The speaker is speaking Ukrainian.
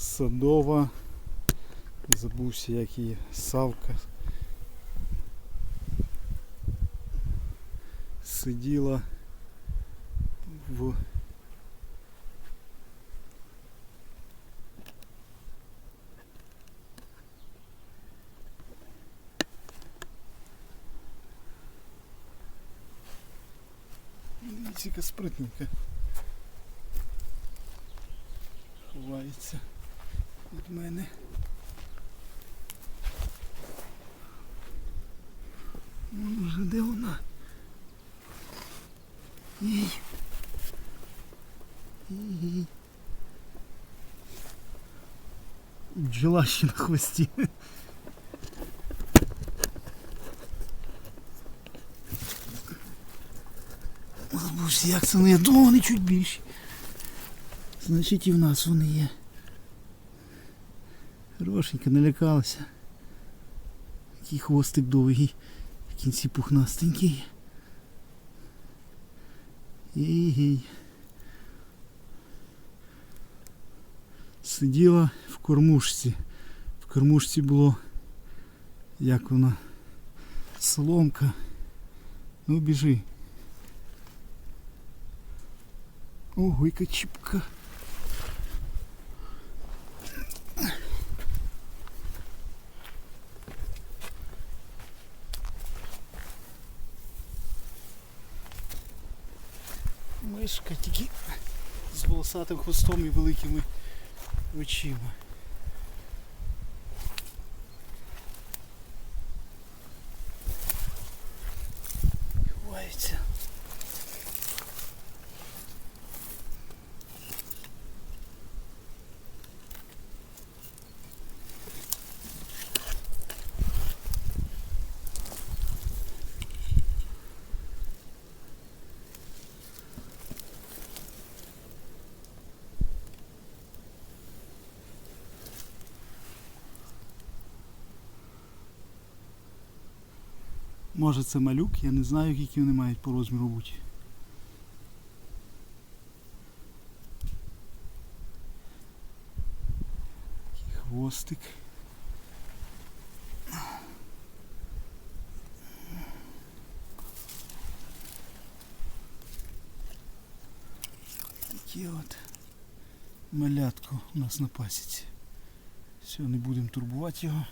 садова. Забувся, як її савка. Сиділа в Дивіться, яка спритненька. Ховається від мене. Вон вже де вона? Їй. Їй. Ще на хвості. Забувся, як це не я думав, вони чуть більші. Значить і в нас вони є. Хорошенька, налякалася. Такий хвостик довгий, в кінці пухнастенький. Ей-гей. Сиділа в кормушці. В кормушці було, як вона, соломка. Ну біжи. Ого, яка чіпка. Мишка тільки з волосатим хвостом і великими очима. Ховається. Може це малюк, я не знаю, які вони мають по розміру бути. Такий хвостик. Такі от малятко у нас на пасіці. Все, не будемо турбувати його.